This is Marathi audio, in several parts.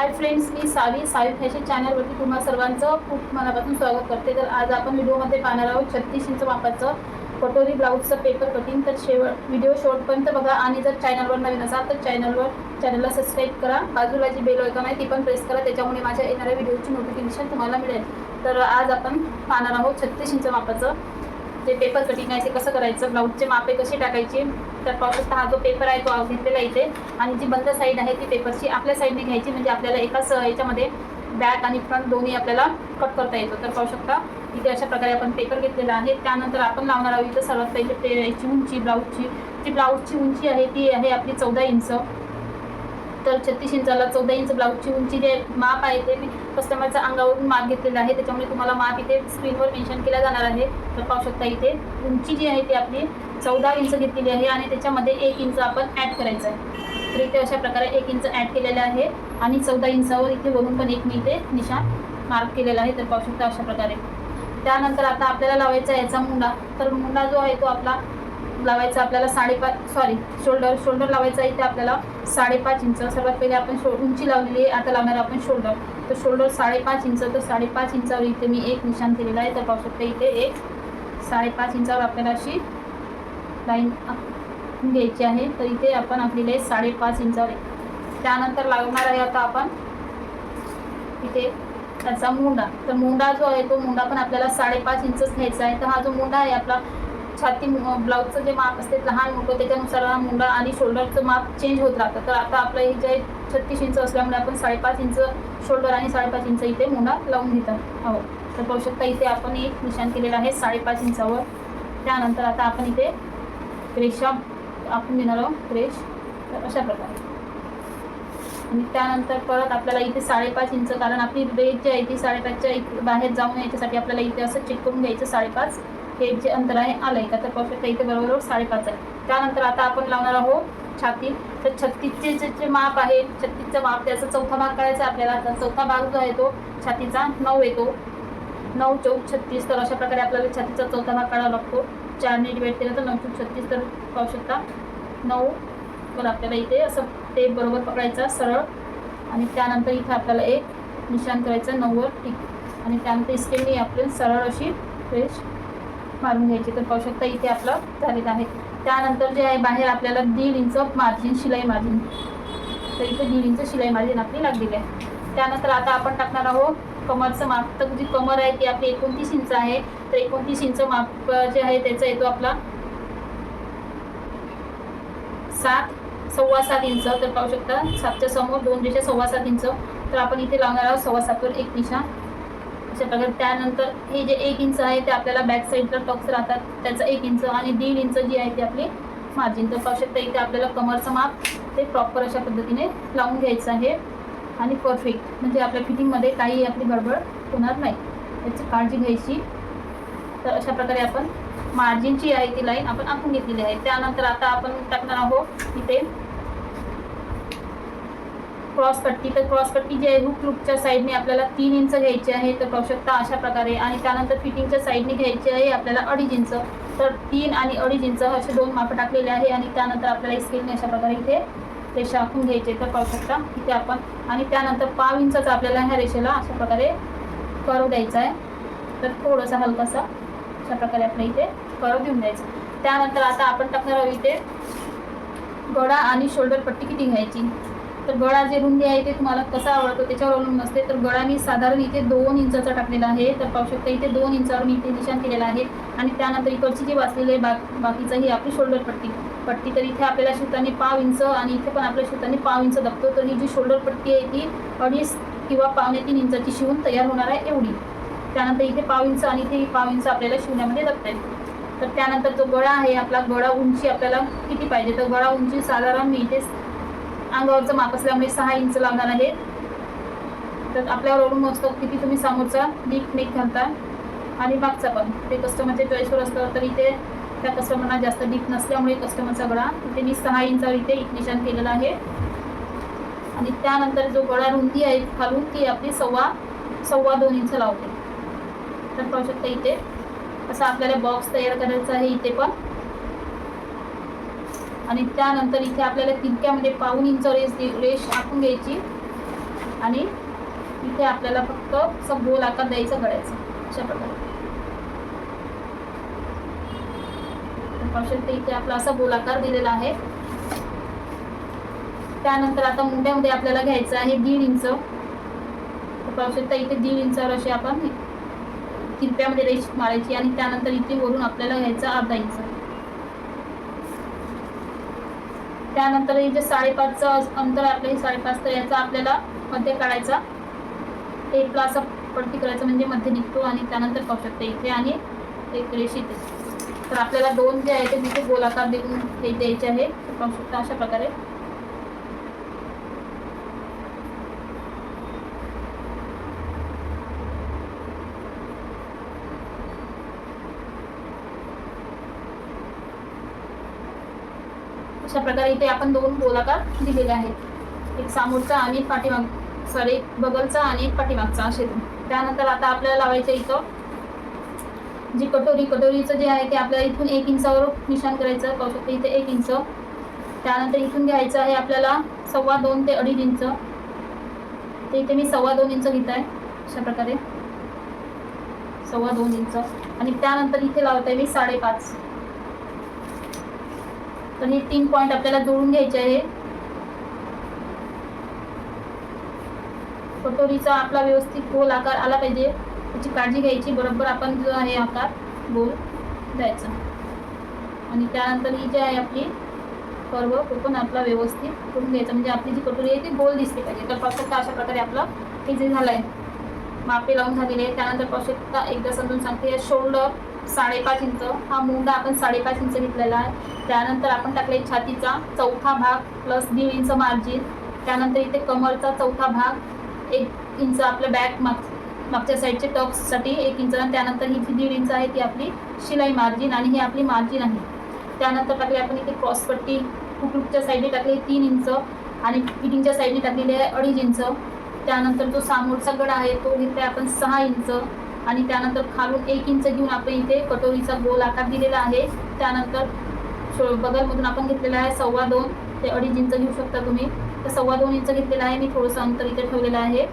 हाय फ्रेंड्स मी सावी सावी फॅशन चॅनलवरती तुम्हा सर्वांचं खूप मनापासून स्वागत करते. तर आज आपण व्हिडिओमध्ये पाहणार आहोत छत्तीस इंच मापाचं कटोरी ब्लाऊजचं पेपर कटिंग तर शेवट व्हिडिओ शेवटपर्यंत बघा. आणि जर चॅनलवर नवीन असाल तर चॅनलवर चॅनलला सबस्क्राईब करा. बाजूला जी बेल ऐकून आहे ती पण प्रेस करा. त्याच्यामुळे माझ्या येणाऱ्या व्हिडिओची नोटिफिकेशन तुम्हाला मिळेल. तर आज आपण पाहणार आहोत छत्तीस इंच मापाचं जे पेपर कटिंग आहे ते कसं करायचं? ब्लाऊजचे मापे कसे टाकायचे? तर पाहू शकता हा जो पेपर आहे तो घेतलेला इथे. आणि जी बंद साईड आहे ती पेपरची आपल्या साईडने घ्यायची. म्हणजे आपल्याला एकाच याच्यामध्ये बॅक आणि फ्रंट दोन्ही आपल्याला कट करता येतो. तर पाहू शकता इथे अशा प्रकारे आपण पेपर घेतलेला आहे. त्यानंतर आपण लावणार आहोत इथं सर्वात पहिले याची उंची ब्लाऊजची जी ब्लाऊजची उंची आहे ती आहे आपली चौदा इंच. तर छत्तीस इंचाला चौदा इंच ब्लाऊजची उंची जे माप आहे ते मी कस्टमरच्या अंगावरून माप घेतलेलं आहे. त्याच्यामुळे तुम्हाला माप इथे स्क्रीनवर मेन्शन केला जाणार आहे. तर पाहू शकता इथे उंची जी आहे ती आपली चौदा इंच घेतलेली आहे आणि त्याच्यामध्ये एक इंच आपण ॲड करायचं आहे. तर इथे अशा प्रकारे एक इंच ॲड केलेलं आहे आणि चौदा इंचावर इथे वरून पण एक मी इथे निशाण मार्क केलेला आहे. तर पाहू शकता अशा प्रकारे. त्यानंतर आता आपल्याला लावायचा आहे याचा मुंडा. तर मुंडा जो आहे तो आपला लावायचा आपल्याला साडेपाच सॉरी शोल्डर शोल्डर लावायचा इथे आपल्याला साडेपाच इंच. सर्वात पहिले आपण शो उंची लावलेली आहे. आता लावणार आपण शोल्डर तर शोल्डर साडेपाच इंच. तर साडेपाच इंचावर इथे मी एक निशाण केलेला आहे. तर पाहू शकता इथे एक साडेपाच इंचावर आपल्याला अशी लाईन घ्यायची आहे. तर इथे आपण आखलेले आहे साडेपाच इंचावर. आहे त्यानंतर लागणार आहे आता आपण इथे त्याचा मुंडा. तर मुंडा जो आहे तो मुंडा पण आपल्याला साडेपाच इंचच घ्यायचा आहे. तर हा जो मुंडा आहे आपला छाती ब्लाऊजचं जे माप असते लहान मोठं त्याच्यानुसार मुंडा आणि शोल्डरचं माप चेंज होत राहतं. तर आता आपलं हे जे छत्तीस इंच असल्यामुळे आपण साडेपाच इंच शोल्डर आणि साडेपाच इंच इथे मुंडा लावून घेतात. हो. तर पाहू शकता इथे आपण एक निशाण केलेलं आहे साडेपाच इंचावर. त्यानंतर आता आपण इथे रेषा आपण देणार आहोत रेष. तर अशा प्रकारे. आणि त्यानंतर परत आपल्याला इथे साडेपाच इंच कारण आपली रेट जी आहे ती साडेपाचच्या बाहेर जाऊन याच्यासाठी आपल्याला इथे असं चेक करून घ्यायचं साडेपाच हे जे अंतर आहे आलं आहे का? तर परफेक्ट इथे बरोबर साडेपाच आहे. त्यानंतर आता आपण लावणार आहोत छाती. तर छत्तीसचे जे जे माप आहे छत्तीसचं माप त्याचा चौथा भाग करायचा आपल्याला. तर चौथा भाग जो आहे तो छातीचा नऊ येतो. नऊ चौक छत्तीस. तर अशा प्रकारे आपल्याला छातीचा चौथा भाग काढावा लागतो. चारने डिवाईड केलं तर नऊ चौक छत्तीस. तर पाहू शकता नऊ. तर आपल्याला इथे असं ते बरोबर पकडायचं सरळ. आणि त्यानंतर इथे आपल्याला एक निशाण करायचं नव्वद. ठीक. आणि त्यानंतर स्केलने आपली सरळ अशी फ्रेश मारून घ्यायची. तर पाहू शकता इथे आपलं झालेलं आहे त्यानंतर जे आहे बाहेर आपल्याला दीड इंच मार्जिन शिलाई मार्जिन तर इथे दीड इंच शिलाई मार्जिन आपली लागलेली आहे. त्यानंतर आता आपण टाकणार आहोत कमरचं माप. तर जी कमर आहे ती आपली एकोणतीस इंच आहे. तर एकोणतीस इंच माप जे आहे त्याचा येतो आपला सात सव्वा सात इंच. तर पाहू शकता सातच्या समोर दोन रेषा सव्वा सात इंच. तर आपण इथे लावणार आहोत सव्वा सातवर एक निशा अशा प्रकारे त्यानंतर हे जे एक इंच आहे ते आपल्याला बॅक साईडला टॉक्स राहतात. त्याचं एक इंच आणि दीड इंच जी आहे ती आपली मार्जिन तर पाहू शकता इथे आपल्याला कमरचं माप ते प्रॉपर अशा पद्धतीने लावून घ्यायचं आहे. आणि परफेक्ट म्हणजे आपल्या फिटिंगमध्ये काही आपली गडबड होणार नाही. याची काळजी घ्यायची. तर अशा प्रकारे आपण मार्जिनची आहे ती लाईन आपण आखून घेतलेली आहे. त्यानंतर आता आपण टाकणार आहोत इथे क्रॉस पट्टी तर क्रॉस पट्टी जी आहे हुक लुकच्या साईडने आपल्याला तीन इंच घ्यायची आहे तर पाहू शकता अशा प्रकारे. आणि त्यानंतर फिटिंगच्या साईडने घ्यायची आहे आपल्याला अडीच इंच तर तीन आणि अडीच इंच असे दोन मापं टाकलेले आहे आणि त्यानंतर आपल्याला स्केलने अशा प्रकारे इथे रेषा आखून घ्यायची तर पाहू शकता इथे आपण. आणि त्यानंतर पाव इंचाचा आपल्याला ह्या रेषेला अशा प्रकारे करू द्यायचा आहे. तर थोडंसं हलकासा अशा प्रकारे आपल्या इथे कर्व देऊन द्यायचं. त्यानंतर आता आपण टाकणार आहोत इथे गळा आणि शोल्डर पट्टी किती घ्यायची? तर गळा जे रुंदी आहे ते तुम्हाला कसा आवडतो त्याच्यावर अवलंबून असते. तर गळा मी साधारण इथे दोन इंचाचा टाकलेला आहे. तर पाहू शकता इथे दोन इंचावर मी इथे निशाण केलेला आहे. आणि त्यानंतर इकडची जी वाचलेली आहे बा बाकीचं ही आपली शोल्डर पट्टी. पट्टी तर इथे आपल्याला शिवताने पाव इंच आणि इथे पण आपल्या शिवताने पाव इंच दबतो. तर ही जी शोल्डर पट्टी आहे ती अडीच किंवा पावणे तीन इंचाची शिवून तयार होणार आहे एवढी. त्यानंतर इथे पाव इंच आणि इथे पाव इंच आपल्याला शिवण्यामध्ये दबता येईल. तर त्यानंतर जो गळा आहे. आपला गळा उंची आपल्याला किती पाहिजे? तर गळा उंची साधारण मी इथे अंगावरचं माप असल्यामुळे सहा इंच लागणार आहे. तर आपल्यावर अवलंबून असतो किती तुम्ही समोरचा डीप नेक घालता. आणि मागचा पण. ते कस्टमरच्या चॉईसवर असतं तर इथे त्या कस्टमरला जास्त डीप नसल्यामुळे कस्टमरचा गळा इथे मी सहा इंचावर इथे एक निशाण केलेला आहे. आणि त्यानंतर जो गळा रुंदी आहे खालून ती आपली सव्वा सव्वा दोन इंच लावते. तर पाहू शकता इथे. असा आपल्याला बॉक्स तयार करायचा आहे इथे पण. आणि त्यानंतर इथे आपल्याला तिनक्यामध्ये पाऊन इंच रेस रेष आखून घ्यायची. आणि इथे आपल्याला फक्त असं गोल आकार द्यायचा गळ्याचा अशा प्रकारे. पाहू इथे आपला असा गोल आकार दिलेला आहे. त्यानंतर आता मुंड्यामध्ये आपल्याला घ्यायचं आहे दीड इंच. पाहू शकता इथे दीड इंचावर असे आपण तिरप्यामध्ये रेष मारायची आणि त्यानंतर इथे वरून आपल्याला घ्यायचं अर्धा इंच. त्यानंतर हे जे साडेपाचचं अंतर आपलं हे साडेपाच तर याचा आपल्याला मध्य काढायचा. टेपला प्लास पट्टी करायचं म्हणजे मध्ये निघतो आणि त्यानंतर पाहू शकता इथे आणि एक रेषीत तर आपल्याला दोन जे आहे ते तिथे गोलाकार देऊन हे द्यायचे आहे. पाहू शकता अशा प्रकारे. अशा प्रकारे इथे आपण दोन गोलाकार दिलेले आहेत. एक सामोरचा आणि एक पाठीमाग सॉरी एक बगलचा आणि एक पाठीमागचा असे. त्यानंतर आता आपल्याला लावायचं इथं. जी कटोरी कटोरीचं जे आहे ते आपल्याला इथून एक इंचावर निशाण करायचं पाहू शकतो इथे एक इंच. त्यानंतर इथून घ्यायचं आहे आपल्याला सव्वा दोन ते अडीच इंच. ते इथे मी सव्वा दोन इंच घेत आहे अशा प्रकारे. सव्वा दोन इंच. आणि त्यानंतर इथे लावत आहे मी साडेपाच. तर हे तीन पॉईंट आपल्याला जोडून घ्यायचे आहे. कटोरीचा आपला व्यवस्थित गोल आकार आला पाहिजे. त्याची काळजी घ्यायची. बरोबर आपण जो आहे आकार गोल द्यायचा. आणि त्यानंतर ही जी आहे आपली पर्व तो पण आपला व्यवस्थित करून घ्यायचा. म्हणजे आपली जी कटोरी आहे ती गोल दिसली पाहिजे. तर फक्त अशा प्रकारे आपलं हे जे झालं आहे मापे लावून झालेले आहे. त्यानंतर पावशेकता एकदा समजून सांगते. शोल्डर साडेपाच इंच हा मुंडा आपण साडेपाच इंच घेतलेला आहे. त्यानंतर आपण टाकले छातीचा चौथा भाग प्लस दीड इंच मार्जिन त्यानंतर इथे कमरचा चौथा भाग एक इंच आपल्या बॅक माग मागच्या साईडचे टक्ससाठी एक इंच. आणि त्यानंतर ही जी दीड इंच आहे ती आपली शिलाई मार्जिन आणि ही आपली मार्जिन आहे. त्यानंतर टाकले आपण इथे क्रॉसपट्टी कुटुकच्या साईडने टाकली तीन इंच आणि फिटिंगच्या साईडने टाकलेली आहे अडीच इंच. त्यानंतर जो सामोरचा गड आहे तो घेतला आपण सहा इंच. आणि त्यानंतर खालून एक इंच घेऊन आपण इथे कटोरीचा गोल आकार दिलेला आहे. त्यानंतर शो बगलमधून आपण घेतलेला आहे सव्वा दोन. ते अडीच इंच घेऊ शकता तुम्ही. तर सव्वा दोन इंच घेतलेला आहे. मी थोडंसं अंतर इथे ठेवलेलं आहे.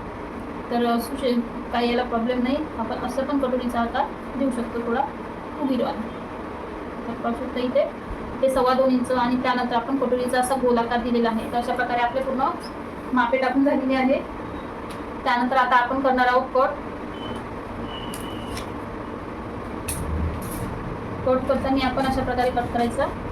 तर सुशे काही याला प्रॉब्लेम नाही. आपण असं पण कटोरीचा आकार देऊ शकतो थोडा. उभीरवाला तर इथे. ते सव्वा दोन इंच आणि त्यानंतर आपण कटोरीचा असा गोल आकार दिलेला आहे. तर अशा प्रकारे आपले पूर्ण मापे टाकून झालेले आहे. त्यानंतर आता आपण करणार आहोत कोट. कोट करताना आपण अशा प्रकारे कट करायचं.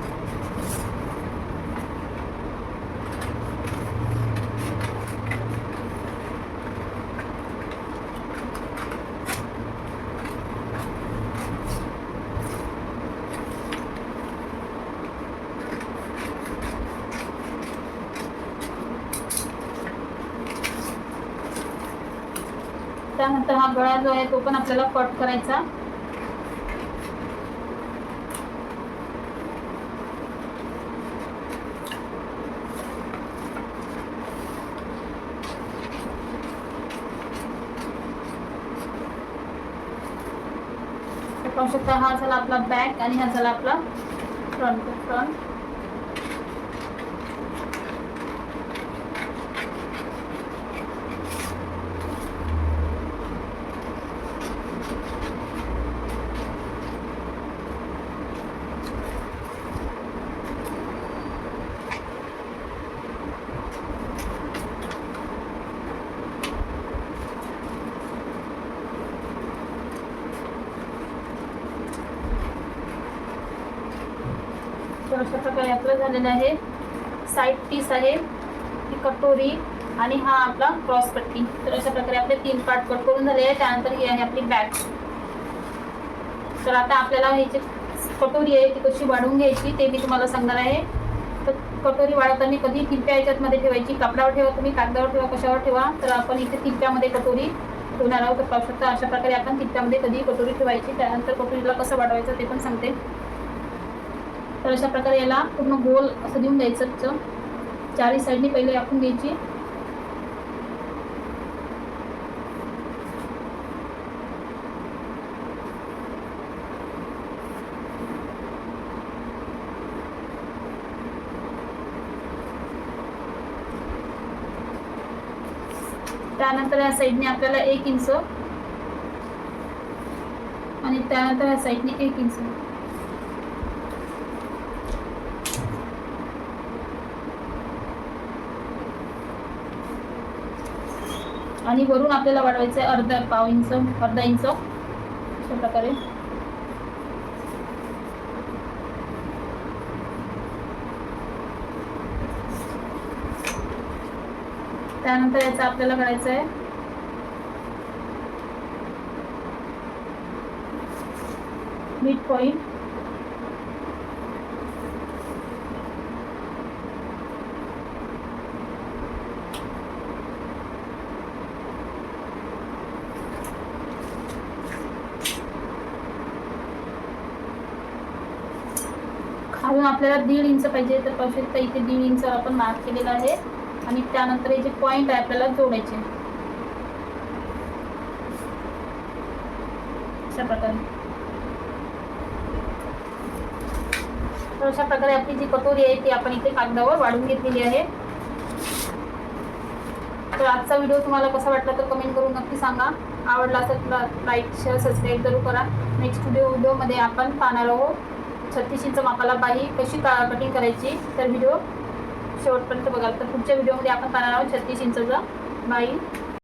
त्यानंतर हा गळा जो आहे तो पण आपल्याला कट करायचा. पाहू शकता हा झाला आपला बॅक आणि हा झाला आपला फ्रंट फ्रंट तर अशा प्रकारे आपलं झालेलं आहे. साईड पीस आहे. ही कटोरी आणि हा आपला क्रॉस पट्टी. तर अशा प्रकारे आपले तीन पार्ट कट करून झाले आहे त्यानंतर ही आहे आपली बॅग तर आता आपल्याला ही जी कटोरी आहे ती कशी वाढवून घ्यायची ते मी तुम्हाला सांगणार आहे. तर कटोरी वाढवताना कधी पिंप्या याच्यातमध्ये ठेवायची? कापडावर ठेवा तुम्ही कागदावर ठेवा कशावर ठेवा? तर आपण इथे तिरप्यामध्ये कटोरी ठेवणार आहोत. तर पाहू शकता अशा प्रकारे आपण तिरप्यामध्ये कधी कटोरी ठेवायची. त्यानंतर कटोरीला कसं वाढवायचं ते पण सांगते. तर अशा प्रकारे याला पूर्ण गोल असं देऊन द्यायचं चारही साईडने पहिले आपण घ्यायची. त्यानंतर या साईडने आपल्याला एक इंच. आणि त्यानंतर या साईडने एक इंच. आणि वरून आपल्याला वाढवायचं आहे अर्धा पाव इंच अर्धा इंच. अशा प्रकारे. त्यानंतर याचं आपल्याला करायचं आहे मिड पॉईंट खालून आपल्याला दीड इंच पाहिजे तर पाहू शकता इथे दीड इंच आपण मार्क केलेला आहे. आणि त्यानंतर हे जे पॉईंट आहे आपल्याला जोडायचे. अशा प्रकारे. तर अशा प्रकारे आपली जी कटोरी आहे ती आपण इथे कागदावर वाढून घेतलेली आहे. तर आजचा व्हिडिओ तुम्हाला कसा वाटला तर कमेंट करून नक्की सांगा. आवडला असेल तुला लाईक शेअर सबस्क्राईब जरूर करा. नेक्स्ट व्हिडिओ व्हिडिओमध्ये आपण पाहणार आहोत. छत्तीस इंच मापाला बाही कशी का कटिंग करायची तर व्हिडिओ शेवटपर्यंत बघाल. तर पुढच्या व्हिडिओमध्ये आपण पाहणार आहोत छत्तीस इंचचा बाई.